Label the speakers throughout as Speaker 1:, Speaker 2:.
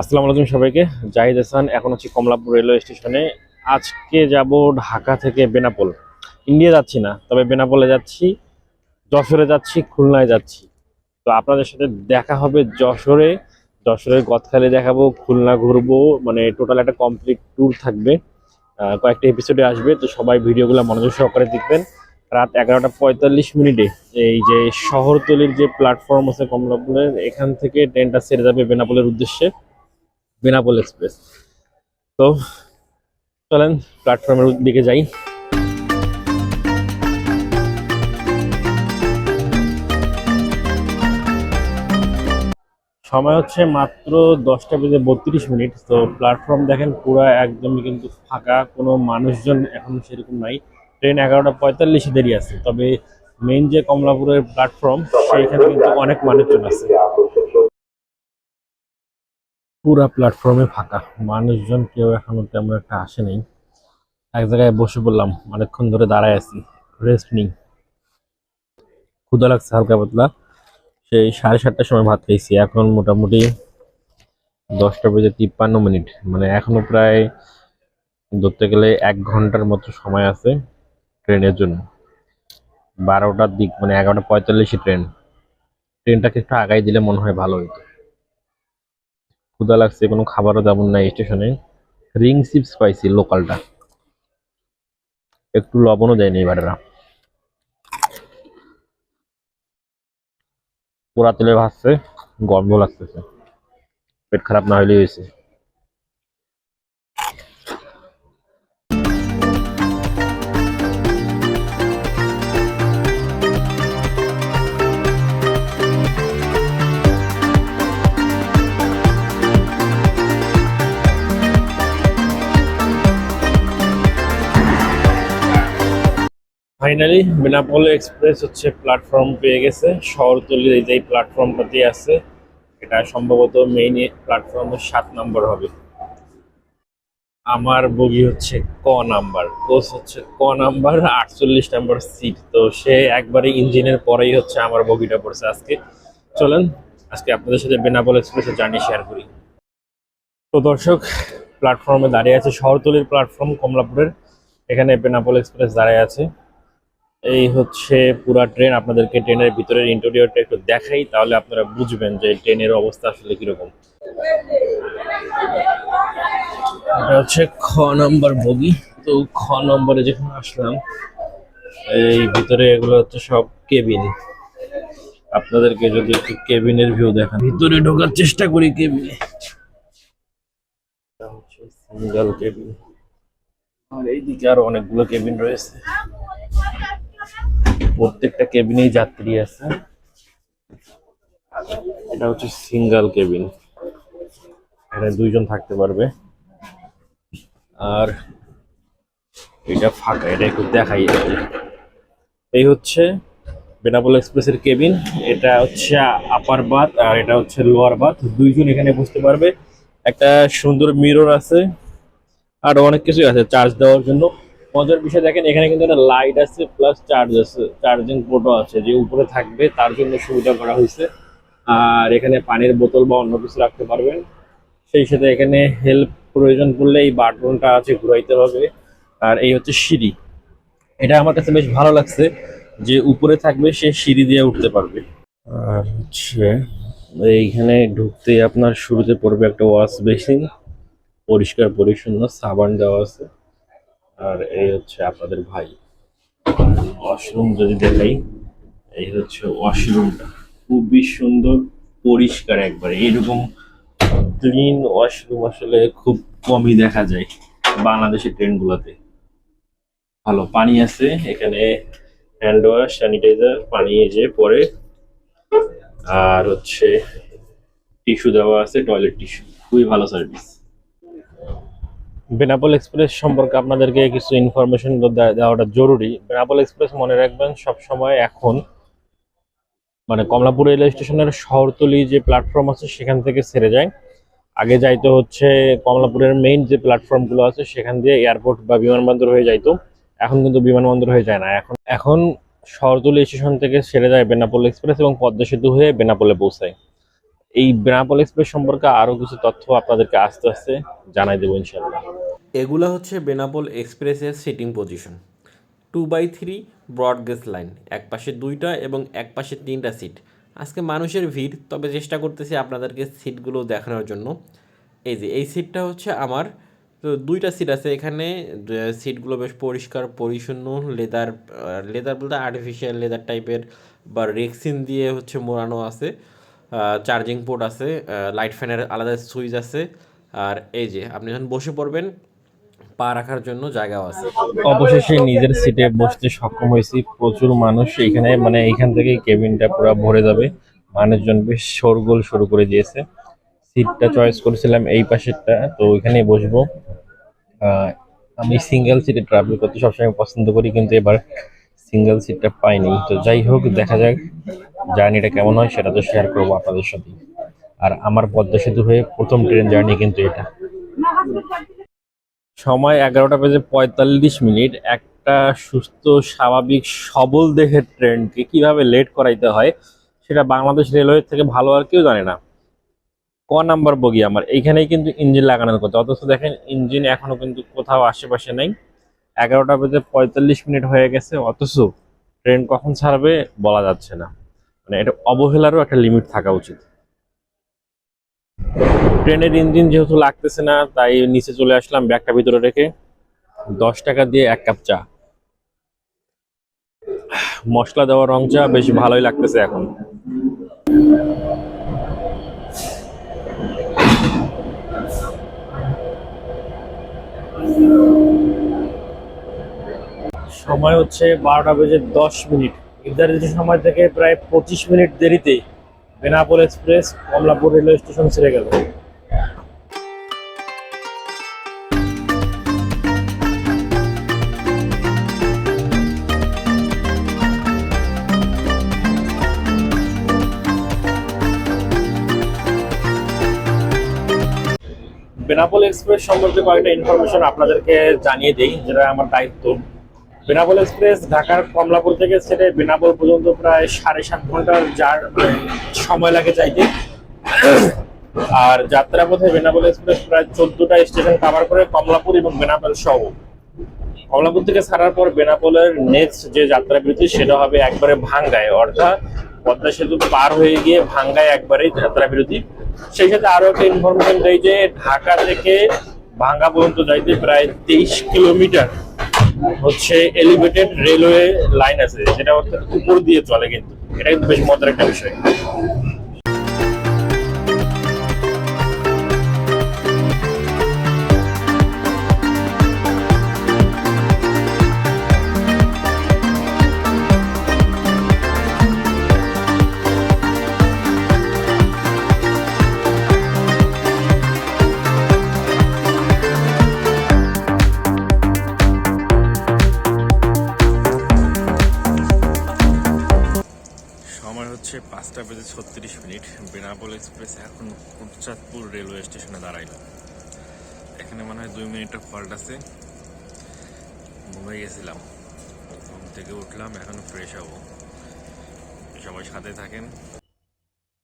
Speaker 1: আসসালামু আলাইকুম সবাইকে। জাহিদ হাসান, এখন হচ্ছে কমলাপুর রেলওয়ে স্টেশনে। আজকে যাব ঢাকা থেকে বেনাপোল। ইন্ডিয়া যাচ্ছি না, তবে বেনাপোলে যাচ্ছি, যশোরে যাচ্ছি, খুলনায় যাচ্ছি। তো আপনাদের সাথে দেখা হবে যশোরে। যশোরের গদখালি দেখাবো, খুলনা ঘুরবো মানে টোটাল একটা কমপ্লিট ট্যুর থাকবে। কয়েকটা এপিসোডে আসবে, তো সবাই ভিডিওগুলো মনোযোগ সহকারে দেখবেন। রাত এগারোটা পঁয়তাল্লিশ মিনিটে। এই যে শহরতলির যে প্ল্যাটফর্ম আছে কমলাপুরের, এখান থেকে ট্রেনটা সেরে যাবে বেনাপোলের উদ্দেশ্যে। বেনাপোল এক্সপ্রেস। তো চলেন প্ল্যাটফর্মের দিকে যাই। সময় হচ্ছে মাত্র দশটা বেজে বত্রিশ মিনিট। তো প্ল্যাটফর্ম দেখেন পুরো একদমই কিন্তু ফাঁকা, কোনো মানুষজন এখন সেরকম নাই। ট্রেন এগারোটা পঁয়তাল্লিশে দেরি আছে। তবে মেন যে কমলাপুরের প্ল্যাটফর্ম, সেইখানে কিন্তু অনেক মানুষজন আছে। পুরা প্ল্যাটফর্মে ফাঁকা। মানুষজন কেউ এখনও তেমন একটা আসেনি এক জায়গায় বসে পড়লাম, অনেকক্ষণ ধরে দাঁড়ায় আছি। রেস্ট নিই। ক্ষুদা লাগছে হালকা পাতলা। সেই সাড়ে সাতটার সময় ভাত খাইছি। এখন মোটামুটি দশটা বেজে তিপ্পান্ন মিনিট। মানে এখনও প্রায় ধরতে গেলে এক ঘণ্টার মতো সময় আছে ট্রেনের জন্য। বারোটার দিক মানে এগারোটা পঁয়তাল্লিশে ট্রেন। ট্রেনটাকে একটু আগাই দিলে মনে হয় ভালো হতো ক্ষুদা লাগছে, কোনো খাবারও তেমন নাই স্টেশনে। রিং চিপস পাইছি লোকালটা। একটু লবণও দেয়নি এবারেরা পোড়া তেলে ভাসছে গন্ধ লাগতেছে। পেট খারাপ না হলেই হয়েছে। ফাইনালি বেনাপোল এক্সপ্রেস হচ্ছে প্ল্যাটফর্ম পেয়ে গেছে। শহরতলির এই যে প্ল্যাটফর্মটাতে আছে, এটা সম্ভবত মেইন প্ল্যাটফর্মের সাত নম্বর হবে। আমার বগি হচ্ছে ক নাম্বার কোচ হচ্ছে ক নাম্বার আটচল্লিশ নাম্বার সিট তো সে একবারে ইঞ্জিনের পরেই হচ্ছে আমার বগিটা পড়ছে আজকে। চলেন, আজকে আপনাদের সাথে বেনাপোল এক্সপ্রেসের জার্নি শেয়ার করি। তো দর্শক প্ল্যাটফর্মে দাঁড়িয়ে আছে শহরতলির প্ল্যাটফর্ম কমলাপুরের। এখানে বেনাপোল এক্সপ্রেস দাঁড়িয়ে আছে। এই হচ্ছে পুরা ট্রেন, আপনাদেরকে ট্রেনের ভিতরের ইন্টেরিয়রটা একটু দেখাই, তাহলে আপনারা বুঝবেন যে ট্রেনের অবস্থা আসলে কীরকম। এটা হচ্ছে খ নম্বর বগি। তো খ নম্বরে যখন আসলাম, এই ভিতরে এগুলো হচ্ছে সব কেবিন। আপনাদেরকে যদি একটু কেবিনের ভিউ দেখান। ভিতরে ঢোকার চেষ্টা করি কেবিনে। Single cabin. আর এইদিকে আরও অনেকগুলো কেবিন রয়েছে। প্রত্যেকটা কেবিনেই যাত্রী আছে। এটা হচ্ছে সিঙ্গেল কেবিন। এখানে দুইজন থাকতে পারবে। আর এটা ফাঁকা, এটা একটু দেখাই এই হচ্ছে বেনাপোল এক্সপ্রেসের কেবিন। এটা হচ্ছে আপার বাথ আর এটা হচ্ছে লোয়ার বাথ। দুইজন এখানে বসতে পারবে। একটা সুন্দর মিরর আছে। আর অনেক কিছুই আছে চার্জ দেওয়ার জন্য। মজার বিষয় দেখেন এখানে কিন্তু একটা লাইট আছে প্লাস চার্জ আছে চার্জিং পোর্টও আছে যে উপরে থাকবে তার জন্য সুবিধা করা হয়েছে। আর এখানে পানির বোতল বা অন্য কিছু রাখতে পারবেন। সেই সাথে এখানে হেল্প প্রয়োজন পড়লে এই বাটনটা আছে ঘুরাইতে হবে। আর এই হচ্ছে সিঁড়ি। এটা আমার কাছে বেশ ভালো লাগছে যে উপরে থাকবে সে সিঁড়ি দিয়ে উঠতে পারবে। আর হচ্ছে এইখানে ঢুকতে আপনার শুরুতে পড়বে একটা ওয়াশ বেসিন পরিষ্কার পরিচ্ছন্ন সাবান দেওয়া আছে। আর এই হচ্ছে আপনাদের ভাই। ওয়াশরুম যদি দেখাই এই হচ্ছে ওয়াশরুমটা খুবই সুন্দর পরিষ্কার একবারে। এরকম ক্লিন ওয়াশরুম আসলে খুব কমই দেখা যায় বাংলাদেশের ট্রেনগুলোতে ভালো পানি আছে এখানে হ্যান্ড ওয়াশ স্যানিটাইজার পানি যে পরে। আর হচ্ছে টিস্যু দেওয়া আছে টয়লেট টিস্যু খুবই ভালো সার্ভিস বেনাপোল এক্সপ্রেস সম্পর্কে আপনাদেরকে কিছু ইনফরমেশন দেওয়াটা জরুরি। বেনাপোল এক্সপ্রেস মনে রাখবেন সব সময় এখন মানে কমলাপুর রেলওয়ে স্টেশনের শহরতলি যে প্ল্যাটফর্ম আছে, সেখান থেকে ছেড়ে যায়। আগে যাইতো হচ্ছে কমলাপুরের মেইন যে প্ল্যাটফর্মগুলো আছে, সেখান দিয়ে এয়ারপোর্ট বা বিমানবন্দর হয়ে যাইতো। এখন কিন্তু বিমানবন্দর হয়ে যায় না। এখন এখন শহরতলি স্টেশন থেকে ছেড়ে যায় বেনাপোল এক্সপ্রেস এবং পদ্মা সেতু হয়ে বেনাপোলে পৌঁছায়। এই বেনাপোল এক্সপ্রেস সম্পর্কে আরও কিছু তথ্য আপনাদেরকে আস্তে আস্তে জানাই দেবো ইনশাল্লাহ
Speaker 2: এগুলো হচ্ছে বেনাপোল এক্সপ্রেসের seating position. Two by three broad gauge line, এক পাশে দুইটা এবং এক পাশে তিনটা সিট। আজকে মানুষের ভিড়, তবে চেষ্টা করতেছি আপনাদেরকে সিটগুলো দেখানোর জন্য। এই যে, এই সিটটা হচ্ছে আমার, তো দুইটা সিট আছে এখানে সিটগুলো বেশ পরিষ্কার, পরিচ্ছন্ন, লেদার লেদার বলতে আর্টিফিশিয়াল লেদার টাইপের বা রেক্সিন দিয়ে হচ্ছে মোড়ানো আছে। চার্জিং পোর্ট আছে লাইট ফ্যানের আলাদা সুইচ আছে, আর এই যে আপনি যখন বসে পড়বেন, পা রাখার জন্য জায়গাও আছে।
Speaker 1: অবশেষে নিজের সিটে বসতে সক্ষম হয়েছি। প্রচুর মানুষ এখানে মানে এখান থেকে কেবিনটা পুরো ভরে যাবে। মানুষজন বেশ শোরগোল শুরু করে দিয়েছে। সিটটা চয়েস করেছিলাম এই পাশেরটা, তো ওইখানে বসবো। আমি সিঙ্গেল সিটে ট্রাভেল করতে সবসময় পছন্দ করি, কিন্তু এবার সিঙ্গেল সিটটা পাইনি। তো যাই হোক, দেখা যাক জার্নিটা কেমন হয়, সেটা তো শেয়ার করব আপনাদের সাথে। আর আমার পদ্মা সেতু হয়ে প্রথম ট্রেন জার্নি কিন্তু এটা। সময় এগারোটা বেজে পঁয়তাল্লিশ মিনিট। একটা সুস্থ, স্বাভাবিক, সবল দেহের ট্রেনকে কীভাবে লেট করাইতে হয়, সেটা বাংলাদেশ রেলওয়ে থেকে ভালো আর কেউ জানে না। ক নাম্বার বগি আমার। এইখানেই কিন্তু ইঞ্জিন লাগানোর কথা। অথচ দেখেন ইঞ্জিন এখনও কিন্তু কোথাও আশেপাশে নেই। এগারোটা বেজে পঁয়তাল্লিশ মিনিট হয়ে গেছে, অথচ ট্রেন কখন ছাড়বে বলা যাচ্ছে না। মানে এটা অবহেলারও একটা লিমিট থাকা উচিত। ট্রেনের ইঞ্জিন যেহেতু লাগতেছে না, তাই নিচে চলে আসলাম ব্যাগটা ভিতরে রেখে। দশ টাকা দিয়ে এক কাপ চা। মশলা দেওয়া রং চা, বেশ ভালোই লাগতেছে এখন। সময় হচ্ছে বারোটা বেজে দশ মিনিট। নির্ধারিত সময় থেকে প্রায় পঁচিশ মিনিট দেরিতে Benapole express, Kamalapur railway station ছেড়ে গেল। বেনাপোল এক্সপ্রেস সম্পর্কে কয়েকটা ইনফরমেশন আপনাদেরকে জানিয়ে দিই, যেটা আমার দায়িত্ব। বেনাপোল এক্সপ্রেস ঢাকার কমলাপুর থেকে ছেড়ে বেনাপোল পর্যন্ত প্রায় সাড়ে সাত ঘণ্টার যার মানে সময় লাগে যাইতে। আর যাত্রা যাত্রাপথে বেনাপোল এক্সপ্রেস প্রায় চোদ্দটা স্টেশন কভার করে কমলাপুর এবং বেনাপোল সহ। কমলাপুর থেকে ছাড়ার পর বেনাপোলের নেক্সট যে যাত্রা বিরতি সেটা হবে একবারে ভাঙ্গায়। অর্থাৎ পদ্মা সেতু পার হয়ে গিয়ে ভাঙ্গায় একবারেই যাত্রা বিরতি সেই সাথে আরও একটা ইনফরমেশন দেয় যে ঢাকা থেকে ভাঙ্গা পর্যন্ত যাইতে প্রায় তেইশ কিলোমিটার হচ্ছে এলিভেটেড রেলওয়ে লাইন আছে, যেটা অর্থাৎ উপর দিয়ে চলে কিন্তু। এটা কিন্তু বেশ মজার একটা বিষয়। হচ্ছে পাঁচটা বেজে ছত্রিশ মিনিট। বেনাপোল এক্সপ্রেস এখন কুটচাঁদপুর রেলওয়ে স্টেশনে দাঁড়াইল। এখানে মনে হয় দুই মিনিটের ফল্ট আছে। ঘুমিয়ে গেছিলাম। ঘুম থেকে উঠলাম, এখন ফ্রেশ হব। সবাই সাথে থাকেন।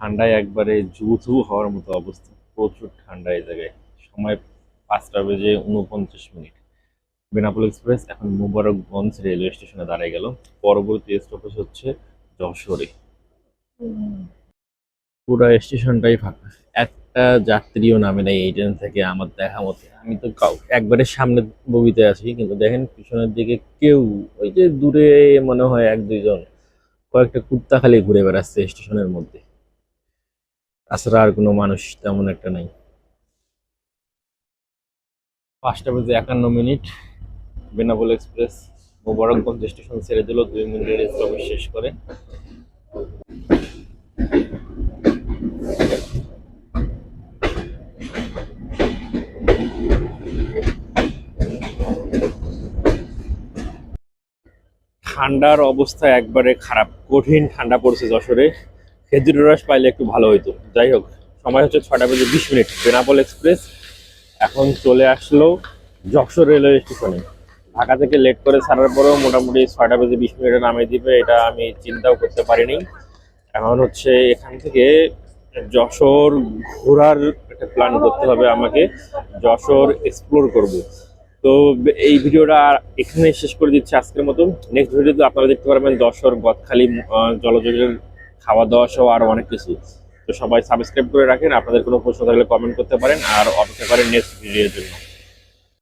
Speaker 1: ঠান্ডায় একবারে জুথু হওয়ার মতো অবস্থা। প্রচুর ঠান্ডা এই জায়গায়। সময় পাঁচটা বেজে উনপঞ্চাশ মিনিট। বেনাপোল এক্সপ্রেস এখন মুবারকগঞ্জ রেলওয়ে স্টেশনে দাঁড়িয়ে গেল। পরবর্তী স্টপেজ হচ্ছে যশোরে। পুরো স্টেশনটাই ফাঁকা। একটা যাত্রীও নামে নাই এই ট্রেন থেকে আমার দেখা মতে। আমি তো একবারে সামনে বগিতে আছি, কিন্তু দেখেন পিছনের দিকে কেউ, ওই যে দূরে মনে হয় এক দুইজন, কয়েকটা কুত্তা খালি ঘুরে বেড়াচ্ছে স্টেশনের মধ্যে। তাছাড়া আর কোনো মানুষ তেমন একটা নাই। পাঁচটা বেজে একান্ন minute, Benapole express, Mobarakganj station ছেড়ে দিল, দুই মিনিটের স্টপেজ শেষ করে। ঠান্ডার অবস্থা একবারে খারাপ, কঠিন ঠান্ডা পড়ছে যশোরে। খেজুরের রস পাইলে একটু ভালো হইতো। যাই হোক, সময় হচ্ছে ছটা বেজে বিশ মিনিট। বেনাপোল এক্সপ্রেস এখন চলে আসলো যশোর রেলওয়ে স্টেশনে। ঢাকা থেকে লেট করে ছাড়ার পরেও মোটামুটি ছয়টা বেজে বিশ মিনিটে নামিয়ে দিবে, এটা আমি চিন্তাও করতে পারিনি। এখন হচ্ছে এখান থেকে যশোর ঘোরার একটা প্ল্যান করতে হবে আমাকে। যশোর এক্সপ্লোর করব। তো এই ভিডিওটা এখানে শেষ করে দিচ্ছি আজকের মতো নেক্সট ভিডিওতে আপনারা দেখতে পারবেন দশর গদখালি জলযোগের খাওয়া দাওয়া সহ আরও অনেক কিছু। তো সবাই সাবস্ক্রাইব করে রাখেন। আপনাদের কোনো প্রশ্ন থাকলে কমেন্ট করতে পারেন আর অপেক্ষা করেন নেক্সট ভিডিওর জন্য।